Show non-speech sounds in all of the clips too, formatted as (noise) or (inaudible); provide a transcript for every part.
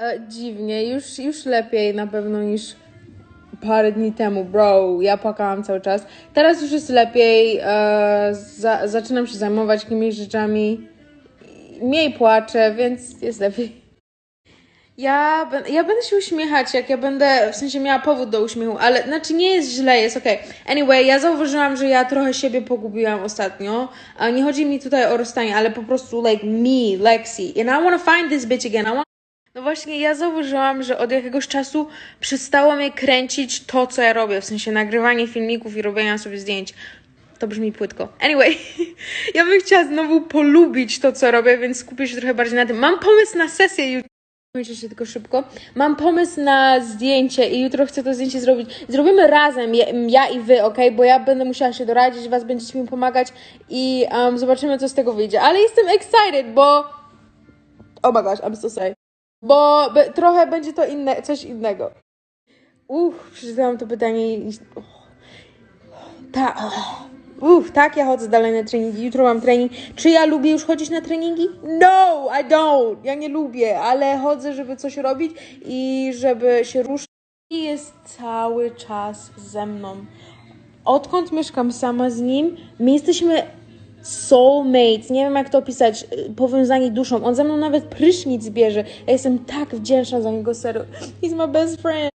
E, dziwnie, już, już lepiej na pewno niż parę dni temu, bro. Ja płakałam cały czas. Teraz już jest lepiej. E, za, zaczynam się zajmować jakimiś rzeczami. Mniej płaczę, więc jest lepiej. Ja, ja będę się uśmiechać, jak ja będę, w sensie miała powód do uśmiechu, ale znaczy nie jest źle, jest okej. Anyway, ja zauważyłam, że ja trochę siebie pogubiłam ostatnio. Nie chodzi mi tutaj o rozstanie, ale po prostu like me, Lexi. And I wanna find this bitch again. I want... No właśnie, ja zauważyłam, że od jakiegoś czasu przestało mnie kręcić to, co ja robię, w sensie nagrywanie filmików i robienia sobie zdjęć. To brzmi płytko. Anyway, (laughs) ja bym chciała znowu polubić to, co robię, więc skupię się trochę bardziej na tym. Mam pomysł na sesję. Kończę się tylko szybko. Mam pomysł na zdjęcie i jutro chcę to zdjęcie zrobić. Zrobimy razem, ja, ja i wy, ok? Bo ja będę musiała się doradzić, was będziecie mi pomagać i um, zobaczymy, co z tego wyjdzie. Ale jestem excited, bo. Oh my gosh, I'm so sorry. Bo be, trochę będzie to inne, coś innego. Uff, przeczytałam to pytanie i. Ta. Uff, tak, ja chodzę dalej na treningi. Jutro mam trening. Czy ja lubię już chodzić na treningi? No, I don't. Ja nie lubię, ale chodzę, żeby coś robić i żeby się ruszyć. I jest cały czas ze mną. Odkąd mieszkam sama z nim, my jesteśmy soulmates. Nie wiem, jak to opisać. Powiązani duszą. On ze mną nawet prysznic bierze. Ja jestem tak wdzięczna za niego, serio. He's my best friend.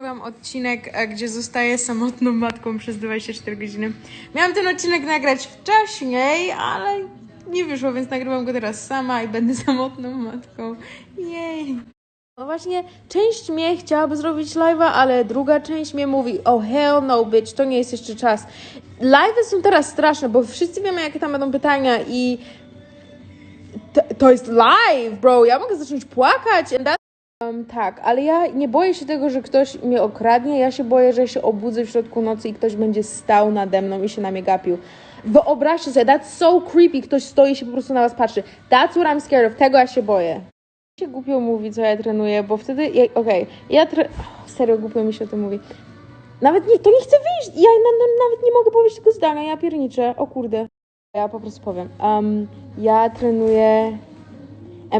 Nagrałam odcinek, e, gdzie zostaję samotną matką przez 24 godziny. Miałam ten odcinek nagrać wcześniej, ale nie wyszło, więc nagrywam go teraz sama i będę samotną matką. Jej. No właśnie, część mnie chciałaby zrobić live'a, ale druga część mnie mówi, oh hell no bitch, to nie jest jeszcze czas. Live'y są teraz straszne, bo wszyscy wiemy, jakie tam będą pytania i to, to jest live, bro, ja mogę zacząć płakać Um, tak, ale ja nie boję się tego, że ktoś mnie okradnie. Ja się boję, że się obudzę w środku nocy i ktoś będzie stał nade mną i się na mnie gapił. Wyobraźcie sobie, that's so creepy. Ktoś stoi i się po prostu na was patrzy. That's what I'm scared of. Tego ja się boję. Się głupio mówi, co ja trenuję, bo wtedy, okej, ja tre... oh, serio głupio mi się o tym mówi. Nawet nie, to nie chcę wyjść. Ja na, na, nawet nie mogę powiedzieć tego zdania, ja pierniczę. O kurde. Ja po prostu powiem. Um, ja trenuję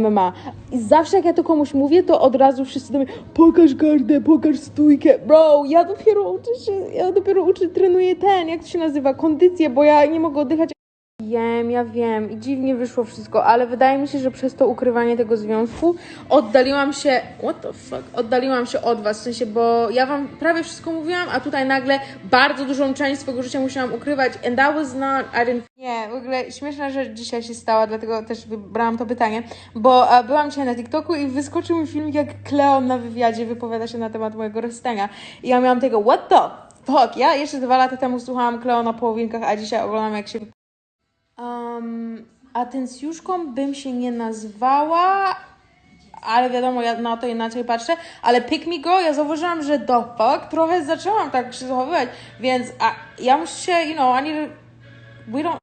MMA. I zawsze jak ja to komuś mówię, to od razu wszyscy do mnie pokaż gardę, pokaż stójkę. Bro, ja dopiero uczę się, ja dopiero uczę, trenuję ten, jak to się nazywa, kondycję, bo ja nie mogę oddychać. Wiem, ja wiem i dziwnie wyszło wszystko, ale wydaje mi się, że przez to ukrywanie tego związku oddaliłam się, what the fuck, oddaliłam się od was, w sensie, bo ja wam prawie wszystko mówiłam, a tutaj nagle bardzo dużą część swojego życia musiałam ukrywać and that was not, I didn't... Nie, w ogóle śmieszna rzecz dzisiaj się stała, dlatego też wybrałam to pytanie, bo e, byłam dzisiaj na TikToku i wyskoczył mi filmik, jak Kleon na wywiadzie wypowiada się na temat mojego rozstania. I ja miałam tego, what the fuck, ja jeszcze dwa lata temu słuchałam Kleona po połowinkach, a dzisiaj oglądam jak się Um, atencjuszką bym się nie nazwała, ale wiadomo, ja na to inaczej patrzę. Ale Pick Me Go, ja zauważyłam, że the fuck, trochę zaczęłam tak się zachowywać, więc a, ja muszę się, you know, I need to, we don't,